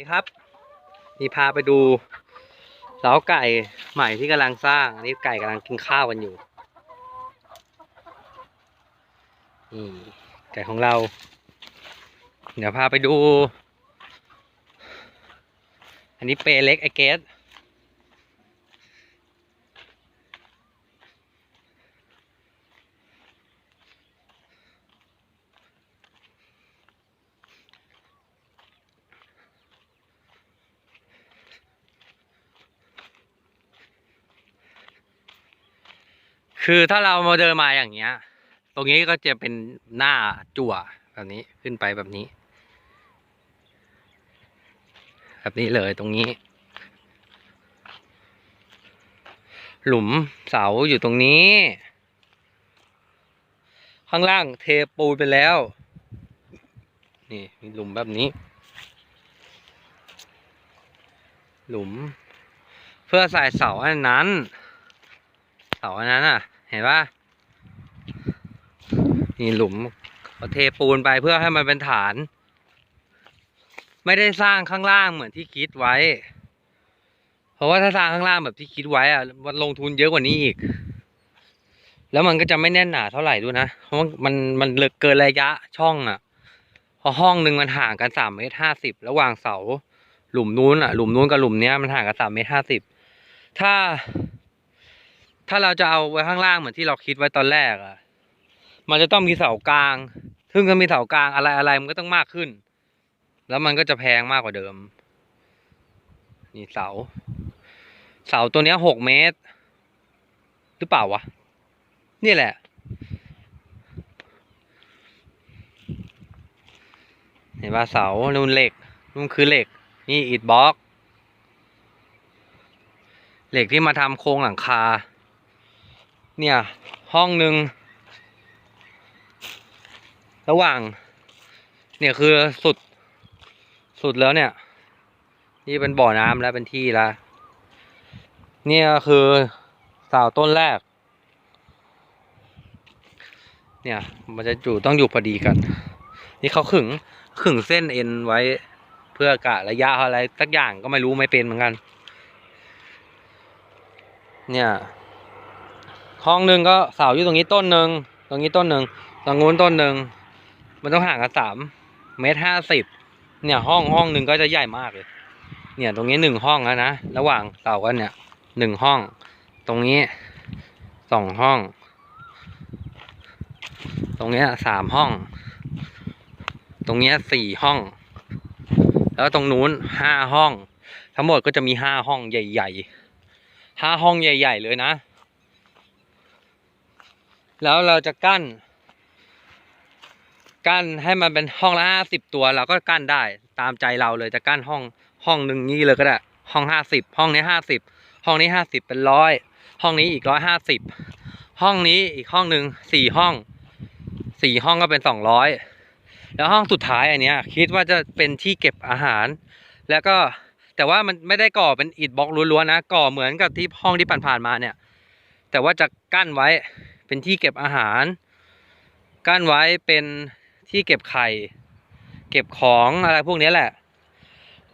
นี่ครับนี่พาไปดูเล้าไก่ใหม่ที่กำลังสร้าง อันนี้ไก่กำลังกินข้าวกันอยู่นี่ไก่ของเรา เดี๋ยวพาไปดู อันนี้เปเล็กไอเกส คือถ้าเรามาเดินมาอย่างเงี้ย ตรงนี้ก็จะเป็นหน้าจั่วแบบนี้ขึ้นไปแบบนี้ แบบนี้เลยตรงนี้ หลุมเสาอยู่ตรงนี้ ข้างล่างเทปูนไปแล้ว นี่มีหลุมแบบนี้ หลุม เพื่อใส่เสาอันนั้น เสาอันนั้นอะ ห็นปะนี่หลุมเขาเทปูนไปเพื่อให้มันเป็นฐาน ไม่ได้สร้างข้างล่างเหมือนที่คิดไว้ เพราะว่าถ้าสร้างข้างล่างแบบที่คิดไว้อะมันลงทุนเยอะกว่านี้อีก แล้วมันก็จะไม่แน่นหนาเท่าไหร่ด้วยนะเพราะว่ามันมันเลิกเกินระยะช่องอะพอห้องหนึ่งมันห่างกันสามเมตรห้าสิบระหว่างเสา หลุมนู้นอะหลุมนู้นกับหลุมเนี้ยมันห่างกันสามเมตรห้าสิบถ้า ถ้าเราจะเอาไว้ข้างล่างเหมือนที่เราคิดไว้ตอนแรกอะ่ะ มันจะต้องมีเสากลาง ซึ่งถ้ามีเสากลางอะไรอะไรมันก็ต้องมากขึ้น แล้วมันก็จะแพงมากกว่าเดิม นี่เสา เสาตัวนี้หกเมตร หรือเปล่าวะ นี่แหละ เห็นว่าเสานู่นเหล็กนู่นคือเหล็ก นี่อิฐบล็อก เหล็กที่มาทำโครงหลังคา เนี่ย ห้องหนึ่งระหว่าง เนี่ยคือสุด สุดแล้วเนี่ย นี่เป็นบ่อน้ำแล้วเป็นที่แล้วเนี่ยคือเสาต้นแรก เนี่ยมันจะอยู่ต้องอยู่พอดีกัน นี่เขาขึงขึงเส้นเอ็นไว้เพื่อกะระยะอะไรสักอย่างก็ไม่รู้ไม่เป็นเหมือนกัน เนี่ย ห้องหนึ่งก็เสาอยู่ตรงนี้ต้นหนึ่งตรงนี้ต้นหนึ่งตรงนู้นต้นหนึ่งมันต้องห่างกันสามเมตรห้าสิบเนี่ยห้องห้องหนึ่งก็จะใหญ่มากเลย เนี่ยตรงนี้หนึ่งห้องแล้วนะระหว่างเสากันเนี่ยหนึ่งห้อง ตรงนี้สองห้อง ตรงนี้สามห้อง ตรงนี้สี่ห้อง แล้วตรงนู้นห้าห้อง ทั้งหมดก็จะมีห้าห้องใหญ่ๆห้าห้องใหญ่ ๆ เลยนะ แล้วเราจะกั้น กั้นให้มันเป็นห้องละห้าสิบตัวเราก็กั้นได้ตามใจเราเลยจะกั้นห้องห้องหนึ่งนี้เลยก็ได้ ห้องห้าสิบห้องนี้ห้าสิบห้องนี้ห้าสิบเป็นร้อยห้องนี้อีกร้อยห้าสิบห้องนี้อีกห้องหนึ่งสี่ห้องสี่ห้องก็เป็นสองร้อยแล้วห้องสุดท้ายอันเนี้ย คิดว่าจะเป็นที่เก็บอาหาร แล้วก็แต่ว่ามันไม่ได้ก่อเป็นอิฐบล็อกล้วนๆนะก่อเหมือนกับที่ห้องที่ผ่านๆมาเนี่ย แต่ว่าจะกั้นไว้ เป็นที่เก็บอาหาร กั้นไว้เป็นที่เก็บไข่ เก็บของอะไรพวกนี้แหละ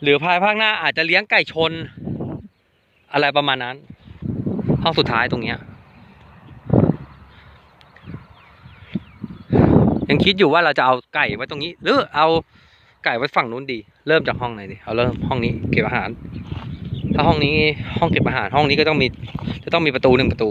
หรือภายภาคหน้าอาจจะเลี้ยงไก่ชน อะไรประมาณนั้น ห้องสุดท้ายตรงเนี้ยยังคิดอยู่ว่าเราจะเอาไก่ไว้ตรงนี้ หรือเอาไก่ไว้ฝั่งนู้นดี เริ่มจากห้องไหนดี เอาเริ่มห้องนี้เก็บอาหาร ถ้าห้องนี้ห้องเก็บอาหารห้องนี้ก็ต้องมีจะต้องมีประตูหนึ่งประตู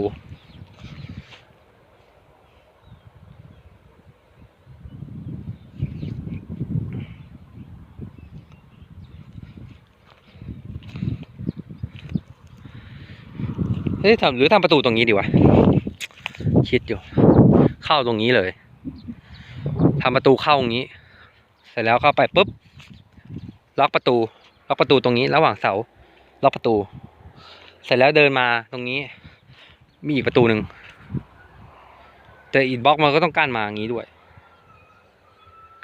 เฮ้ยทำหรือทำประตูตรงนี้ดีวะ คิดอยู่ เข้าตรงนี้เลยทำประตูเข้าตรงนี้ เสร็จแล้วเข้าไปปุ๊บ ล็อกประตู ล็อกประตูตรงนี้ ระหว่างเสา ล็อกประตู เสร็จแล้วเดินมาตรงนี้ มีอีกประตูหนึ่ง แต่อินบล็อกมันก็ต้องกั้นมาอย่างนี้ด้วย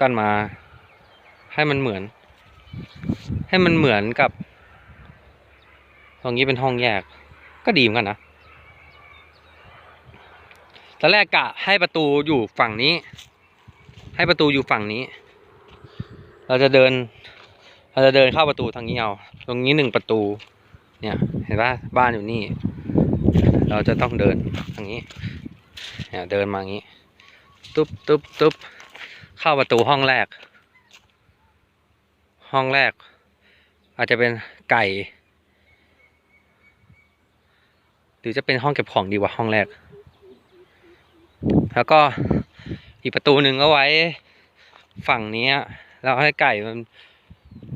กั้นมา ให้มันเหมือน ให้มันเหมือนกับ ตรงนี้เป็นห้องแยก ก็ดีเหมือนกันนะตอนแรกกะให้ประตูอยู่ฝั่งนี้ ให้ประตูอยู่ฝั่งนี้ เราจะเดิน เราจะเดินเข้าประตูทางนี้เอาตรงนี้หนึ่งประตู เนี่ย เห็นปะบ้านอยู่นี่ เราจะต้องเดินทางนี้เนี่ยเดินมาอย่างนี้ ตุ๊บตุ๊บตุ๊บเข้าประตูห้องแรก ห้องแรก อาจจะเป็นไก่ ห รือจะเป็นห้องเก็บของดีกวะห้องแรก แล้วก็อีกประตูหนึ่งก็ไว้ฝั่งนี้แล้วให้ไก่มัน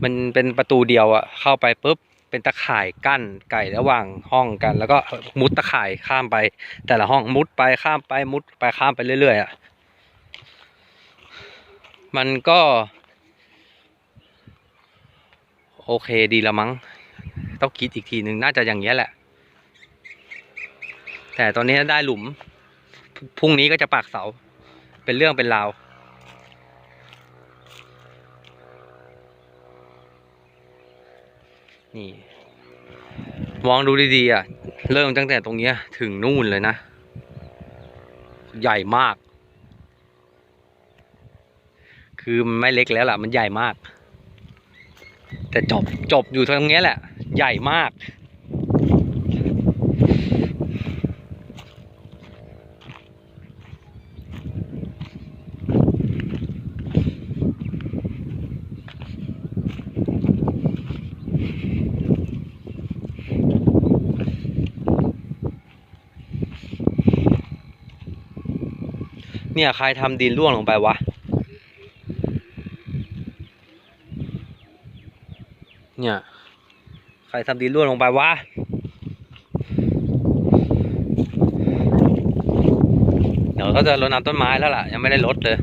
มันเป็นประตูเดียวอะเข้าไปปุ๊บเป็นตะข่ายกั้นไก่ระหว่างห้องกัน แล้วก็มุดตะข่ายข้ามไป แต่ละห้องมุดไปข้ามไปมุดไปข้ามไปเรื่อยๆอะมันก็ โอเคดีละมั้ง ต้องคิดอีกทีหนึ่งน่าจะอย่างเงี้ยแหละ แต่ตอนนี้ได้หลุม พรุ่งนี้ก็จะปักเสา เป็นเรื่องเป็นราว นี่ มองดูดีๆอะ เริ่มตั้งแต่ตรงนี้ถึงนู่นเลยนะ ใหญ่มาก คือมันไม่เล็กแล้วล่ะ มันใหญ่มาก แต่จบจบอยู่ตรงนี้แหละ ใหญ่มาก เนี่ยใครทำดินร่วงลงไปวะ เนี่ย ใครทำดินร่วงลงไปวะเดี๋ยวก็จะรดน้ำต้นไม้แล้วล่ะ ยังไม่ได้รดเลย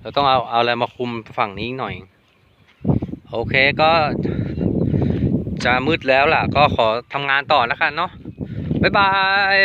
เราต้องเอาเอาอะไรมาคุมฝั่งนี้หน่อย โอเคก็ จะมืดแล้วล่ะ ก็ขอทำงานต่อแล้วกันเนาะบ๊ายบาย